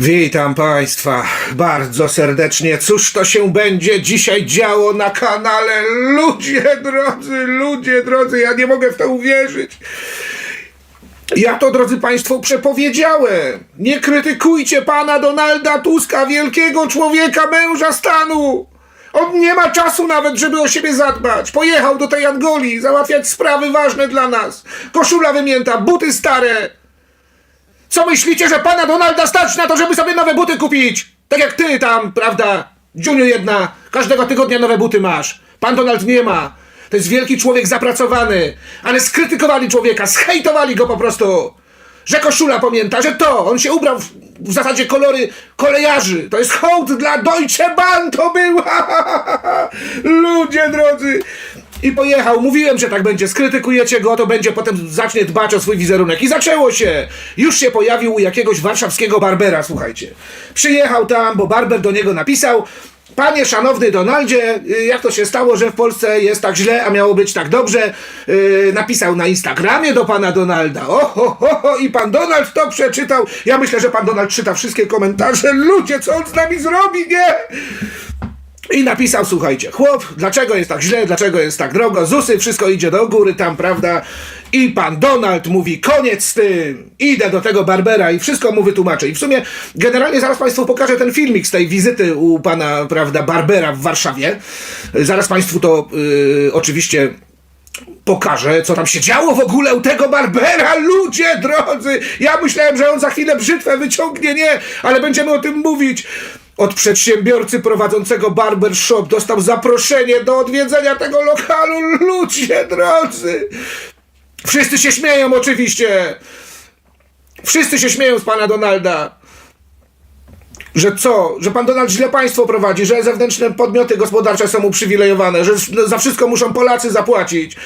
Witam Państwa bardzo serdecznie. Cóż to się będzie dzisiaj działo na kanale? Ludzie drodzy, ludzie drodzy, ja nie mogę w to uwierzyć. Ja to, drodzy Państwo, przepowiedziałem. Nie krytykujcie pana Donalda Tuska, wielkiego człowieka, męża stanu. On nie ma czasu nawet, żeby o siebie zadbać. Pojechał do tej Angolii załatwiać sprawy ważne dla nas. Koszula wymięta, buty stare. Co myślicie, że pana Donalda stać na to, żeby sobie nowe buty kupić? Tak jak ty tam, prawda? Dziuniu jedna, każdego tygodnia nowe buty masz. Pan Donald nie ma. To jest wielki człowiek zapracowany, ale skrytykowali człowieka, zhejtowali go po prostu. Że koszula pamięta, że to, on się ubrał w, w zasadzie kolory kolejarzy. To jest hołd dla Deutsche Bahn to był. Ludzie drodzy. I pojechał. Mówiłem, że tak będzie. Skrytykujecie go, to będzie potem zacznie dbać o swój wizerunek. I zaczęło się. Już się pojawił u jakiegoś warszawskiego barbera, słuchajcie. Przyjechał tam, bo barber do niego napisał. Panie szanowny Donaldzie, y, jak to się stało, że w Polsce jest tak źle, a miało być tak dobrze? Yy, napisał na Instagramie do pana Donalda. O, ho, ho, ho, i pan Donald to przeczytał. Ja myślę, że pan Donald czyta wszystkie komentarze. Ludzie, co on z nami zrobi, nie? I napisał, słuchajcie, chłop, dlaczego jest tak źle, dlaczego jest tak drogo, ZUSy, wszystko idzie do góry tam, prawda? I pan Donald mówi, koniec z tym, idę do tego Barbera i wszystko mu wytłumaczę. I w sumie, generalnie zaraz Państwu pokażę ten filmik z tej wizyty u pana, prawda, Barbera w Warszawie. Zaraz Państwu to y, oczywiście pokażę, co tam się działo w ogóle u tego Barbera. Ludzie drodzy, ja myślałem, że on za chwilę brzytwę wyciągnie, nie, ale będziemy o tym mówić. Od przedsiębiorcy prowadzącego barbershop dostał zaproszenie do odwiedzenia tego lokalu. Ludzie drodzy. Wszyscy się śmieją oczywiście. Wszyscy się śmieją z pana Donalda. Że co? Że pan Donald źle państwo prowadzi, że zewnętrzne podmioty gospodarcze są uprzywilejowane, że za wszystko muszą Polacy zapłacić.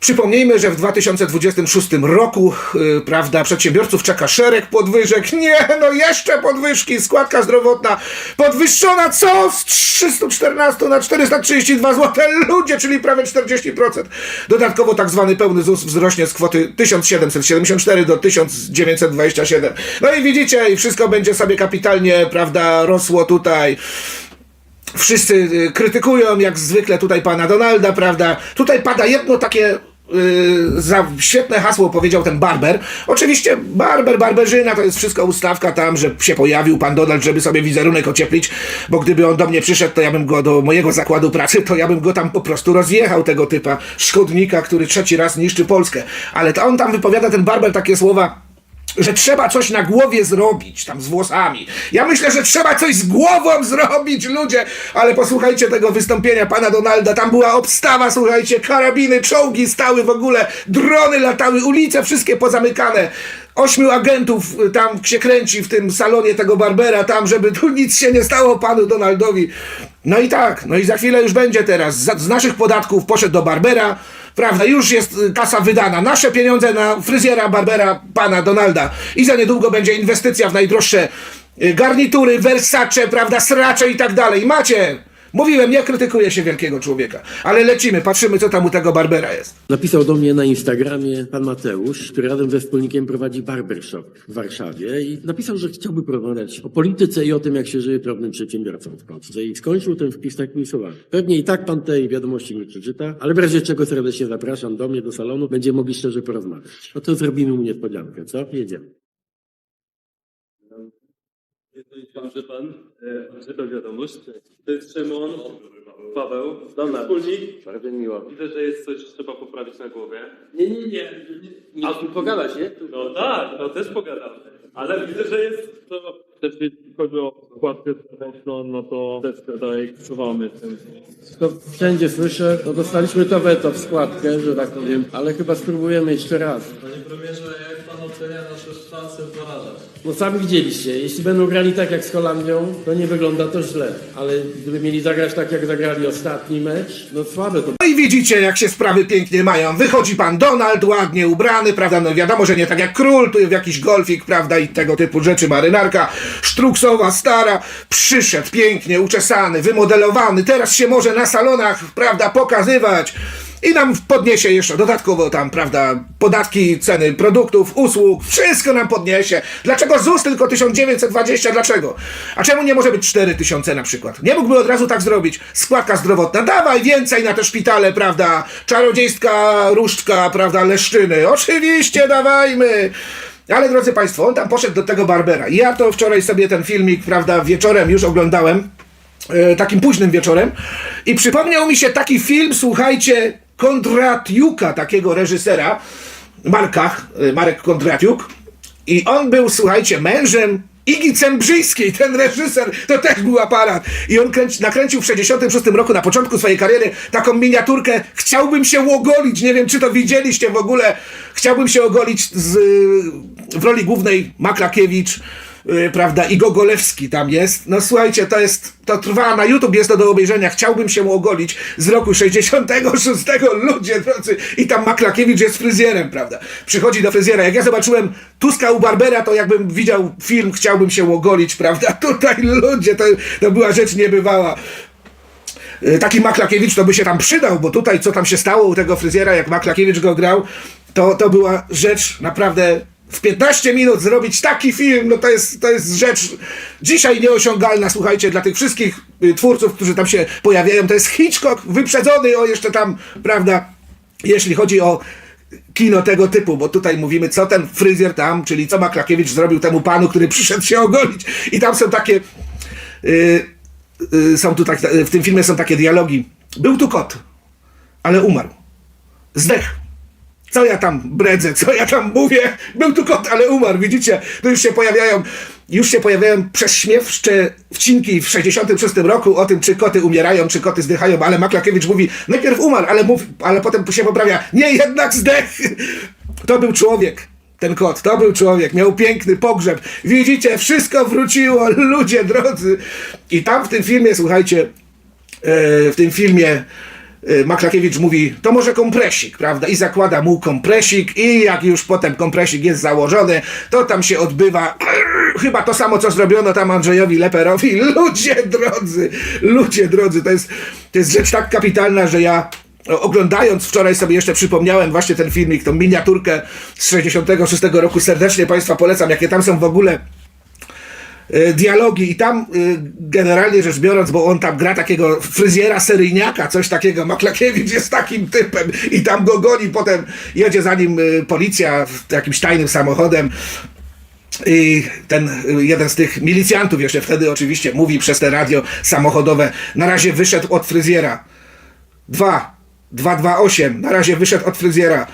Przypomnijmy, że w 2026 roku, yy, prawda, przedsiębiorców czeka szereg podwyżek. Nie, no jeszcze podwyżki, składka zdrowotna podwyższona co? Z 314 na 432 zł. Ludzie, czyli prawie 40%. Dodatkowo tak zwany pełny ZUS wzrośnie z kwoty 1774 do 1927. No i widzicie, i wszystko będzie sobie kapitalnie, prawda, rosło tutaj. Wszyscy y, krytykują, jak zwykle tutaj pana Donalda, prawda? Tutaj pada jedno takie y, za świetne hasło powiedział ten barber. Oczywiście barber, barberzyna to jest wszystko ustawka tam, że się pojawił pan Donald, żeby sobie wizerunek ocieplić, bo gdyby on do mnie przyszedł, to ja bym go do mojego zakładu pracy, to ja bym go tam po prostu rozjechał, tego typa szkodnika, który trzeci raz niszczy Polskę. Ale to on tam wypowiada, ten barber, takie słowa że trzeba coś na głowie zrobić, tam z włosami. Ja myślę, że trzeba coś z głową zrobić, ludzie, ale posłuchajcie tego wystąpienia pana Donalda, tam była obstawa, słuchajcie, karabiny, czołgi stały w ogóle, drony latały, ulice wszystkie pozamykane. Ośmiu agentów y, tam się kręci w tym salonie tego Barbera, tam, żeby tu nic się nie stało panu Donaldowi. No i tak, no i za chwilę już będzie teraz. Z, z naszych podatków poszedł do Barbera, prawda, już jest y, kasa wydana. Nasze pieniądze na fryzjera Barbera, pana Donalda. I za niedługo będzie inwestycja w najdroższe y, garnitury, Versace, prawda, sracze i tak dalej. Macie! Mówiłem, nie krytykuję się wielkiego człowieka, ale lecimy, patrzymy, co tam u tego Barbera jest. Napisał do mnie na Instagramie pan Mateusz, który razem ze wspólnikiem prowadzi barbershop w Warszawie i napisał, że chciałby porozmawiać o polityce i o tym, jak się żyje drobnym przedsiębiorcom w Polsce. I skończył ten wpis takimi słowami. Pewnie i tak pan tej wiadomości nie przeczyta, ale w razie czego serdecznie zapraszam do mnie, do salonu, będziemy mogli szczerze porozmawiać. No to zrobimy mu niespodziankę, co? Jedziemy. Może pan, e, że to wiadomość. To jest Szymon, Paweł, Dobra. wspólnik. Bardzo miło. Widzę, że jest coś, trzeba poprawić na głowie. Nie, nie, nie. A tu pogadać, nie? No tak, no też pogadam. Ale widzę, że jest to... Też jeśli chodzi o składkę zewnętrzną, no to też tutaj czuwamy w tym. To wszędzie słyszę, to dostaliśmy to weto w składkę, że tak powiem, ale chyba spróbujemy jeszcze raz. Panie premierze, jak pan ocenia nasze szanse w barażach? No sami widzieliście, jeśli będą grali tak jak z Holandią, to nie wygląda to źle. Ale gdyby mieli zagrać tak jak zagrali ostatni mecz, no słabe to No i widzicie, jak się sprawy pięknie mają. Wychodzi pan Donald, ładnie ubrany, prawda? No wiadomo, że nie tak jak król, tu w jakiś golfik, prawda? I tego typu rzeczy, marynarka sztruksowa, stara. Przyszedł pięknie, uczesany, wymodelowany. Teraz się może na salonach, prawda, pokazywać. I nam podniesie jeszcze dodatkowo tam, prawda, podatki, ceny produktów, usług, wszystko nam podniesie. Dlaczego ZUS tylko 1920? Dlaczego? A czemu nie może być 4000 na przykład? Nie mógłby od razu tak zrobić. Składka zdrowotna, dawaj więcej na te szpitale, prawda? Czarodziejska różdżka, prawda, leszczyny. Oczywiście, dawajmy. Ale drodzy Państwo, on tam poszedł do tego Barbera. Ja to wczoraj sobie ten filmik, prawda, wieczorem już oglądałem e, takim późnym wieczorem i przypomniał mi się taki film, słuchajcie, Kondratiuka, takiego reżysera, Marka, e, Marek Kondratiuk. I on był, słuchajcie, mężem Igi Cembrzyjskiej, ten reżyser, to też był aparat. I on kręci, nakręcił w 66 roku, na początku swojej kariery, taką miniaturkę. Chciałbym się ogolić, nie wiem czy to widzieliście w ogóle, Chciałbym się ogolić z, w roli głównej Maklakiewicz, prawda, i Gogolewski tam jest. No słuchajcie, to jest, to trwa na YouTube, jest to do obejrzenia. Chciałbym się ogolić z roku 66. Ludzie drodzy. I tam Maklakiewicz jest fryzjerem, prawda. Przychodzi do fryzjera. Jak ja zobaczyłem Tuska u Barbera, to jakbym widział film Chciałbym się ogolić, prawda. Tutaj ludzie, to, to była rzecz niebywała. Y, Taki Maklakiewicz to by się tam przydał, bo tutaj co tam się stało u tego fryzjera, jak Maklakiewicz go grał, to, to była rzecz naprawdę w 15 minut zrobić taki film, no to jest, to jest rzecz dzisiaj nieosiągalna, słuchajcie, dla tych wszystkich y, twórców, którzy tam się pojawiają. To jest Hitchcock wyprzedzony o jeszcze tam, prawda, jeśli chodzi o kino tego typu, bo tutaj mówimy, co ten fryzjer tam, czyli co Maklakiewicz zrobił temu panu, który przyszedł się ogolić. I tam są takie... y, y, są tu tak, w tym filmie są takie dialogi. Był tu kot, ale umarł. Zdech. Co ja tam bredzę, co ja tam mówię? Był tu kot, ale umarł, widzicie? To już się pojawiają, już się pojawiają przez śmiewcze wcinki w 66 roku o tym, czy koty umierają, czy koty zdychają, ale Maklakiewicz mówi, najpierw umarł, ale, mów, ale potem się poprawia, nie, jednak zdech. To był człowiek. Ten kot, to był człowiek, miał piękny pogrzeb. Widzicie, wszystko wróciło, ludzie drodzy. I tam w tym filmie, słuchajcie, e, w tym filmie Maklakiewicz mówi, to może kompresik, prawda? I zakłada mu kompresik i jak już potem kompresik jest założony, to tam się odbywa chyba to samo, co zrobiono tam Andrzejowi Leperowi. Ludzie drodzy, ludzie drodzy, to jest, to jest rzecz tak kapitalna, że ja oglądając wczoraj sobie jeszcze przypomniałem właśnie ten filmik, tą miniaturkę z 66 roku. Serdecznie Państwa polecam, jakie tam są w ogóle dialogi. I tam e, generalnie rzecz biorąc, bo on tam gra takiego fryzjera seryjniaka, coś takiego, Maklakiewicz jest takim typem. I tam go goni, potem jedzie za nim e, policja jakimś tajnym samochodem. I ten jeden z tych milicjantów jeszcze wtedy oczywiście mówi przez te radio samochodowe, na razie wyszedł od fryzjera. Dwa, 228, na razie wyszedł od fryzjera.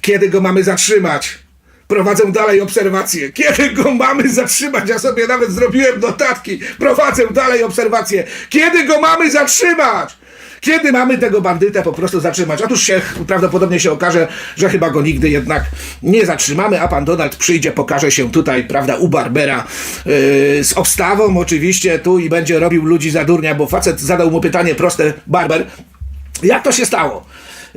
Kiedy go mamy zatrzymać? Prowadzę dalej obserwacje. Kiedy go mamy zatrzymać? Ja sobie nawet zrobiłem notatki. Prowadzę dalej obserwacje. Kiedy go mamy zatrzymać? Kiedy mamy tego bandytę po prostu zatrzymać? Otóż się prawdopodobnie się okaże, że chyba go nigdy jednak nie zatrzymamy, a pan Donald przyjdzie, pokaże się tutaj, prawda, u Barbera yy, z obstawą oczywiście tu i będzie robił ludzi za durnia, bo facet zadał mu pytanie proste, Barber, jak to się stało?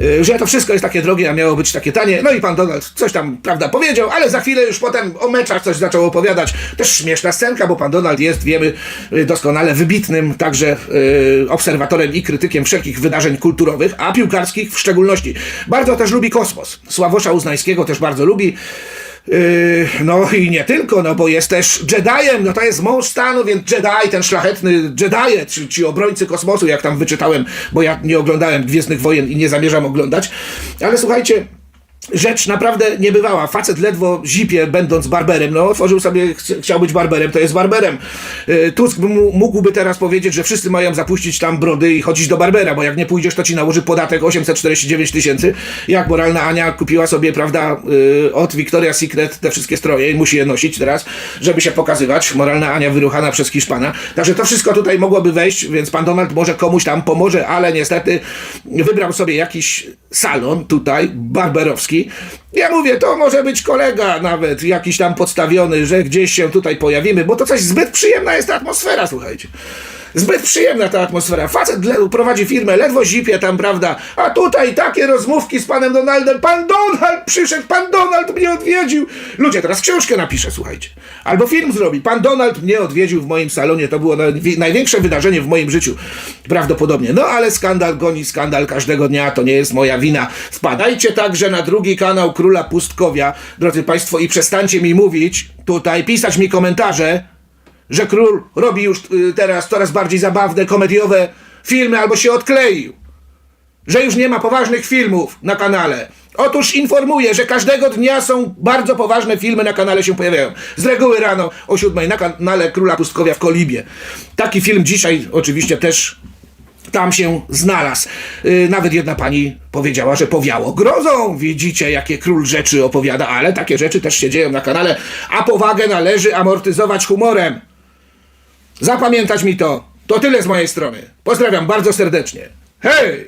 Y, Że to wszystko jest takie drogie, a miało być takie tanie. No i pan Donald coś tam, prawda, powiedział, ale za chwilę już potem o meczach coś zaczął opowiadać. Też śmieszna scenka, bo pan Donald jest, wiemy, y, doskonale wybitnym także y, obserwatorem i krytykiem wszelkich wydarzeń kulturowych, a piłkarskich w szczególności. Bardzo też lubi kosmos. Sławosza Uznańskiego też bardzo lubi. Yy, no i nie tylko, no bo jest też Jediem, no to jest mąż stanu, więc Jedi, ten szlachetny Jedi, ci, ci obrońcy kosmosu, jak tam wyczytałem, bo ja nie oglądałem Gwiezdnych Wojen i nie zamierzam oglądać, ale słuchajcie, rzecz naprawdę niebywała. Facet ledwo zipie, będąc barberem. No, otworzył sobie, chce- chciał być barberem, to jest barberem. Yy, Tusk mógłby teraz powiedzieć, że wszyscy mają zapuścić tam brody i chodzić do barbera, bo jak nie pójdziesz, to ci nałoży podatek 849 tysięcy. Jak moralna Ania kupiła sobie, prawda, yy, od Victoria's Secret te wszystkie stroje i musi je nosić teraz, żeby się pokazywać. Moralna Ania wyruchana przez Hiszpana. Także to wszystko tutaj mogłoby wejść, więc pan Donald może komuś tam pomoże, ale niestety wybrał sobie jakiś salon tutaj, barberowski. Ja mówię, to może być kolega nawet, jakiś tam podstawiony, że gdzieś się tutaj pojawimy, bo to coś zbyt przyjemna jest ta atmosfera, słuchajcie. Zbyt przyjemna ta atmosfera. Facet prowadzi firmę, ledwo zipie tam, prawda? A tutaj takie rozmówki z panem Donaldem. Pan Donald przyszedł, pan Donald mnie odwiedził. Ludzie, teraz książkę napiszę, słuchajcie. Albo film zrobi. Pan Donald mnie odwiedził w moim salonie. To było najwi- największe wydarzenie w moim życiu. Prawdopodobnie. No ale skandal goni skandal każdego dnia. To nie jest moja wina. Wpadajcie także na drugi kanał Króla Pustkowia, drodzy państwo, i przestańcie mi mówić tutaj, pisać mi komentarze, że król robi już y, teraz coraz bardziej zabawne, komediowe filmy albo się odkleił. Że już nie ma poważnych filmów na kanale. Otóż informuję, że każdego dnia są bardzo poważne filmy na kanale się pojawiają. Z reguły rano o siódmej na kanale Króla Pustkowia w Kolibie. Taki film dzisiaj oczywiście też tam się znalazł. Yy, nawet jedna pani powiedziała, że powiało grozą. Widzicie, jakie król rzeczy opowiada, ale takie rzeczy też się dzieją na kanale, a powagę należy amortyzować humorem. Zapamiętać mi to. To tyle z mojej strony. Pozdrawiam bardzo serdecznie. Hej!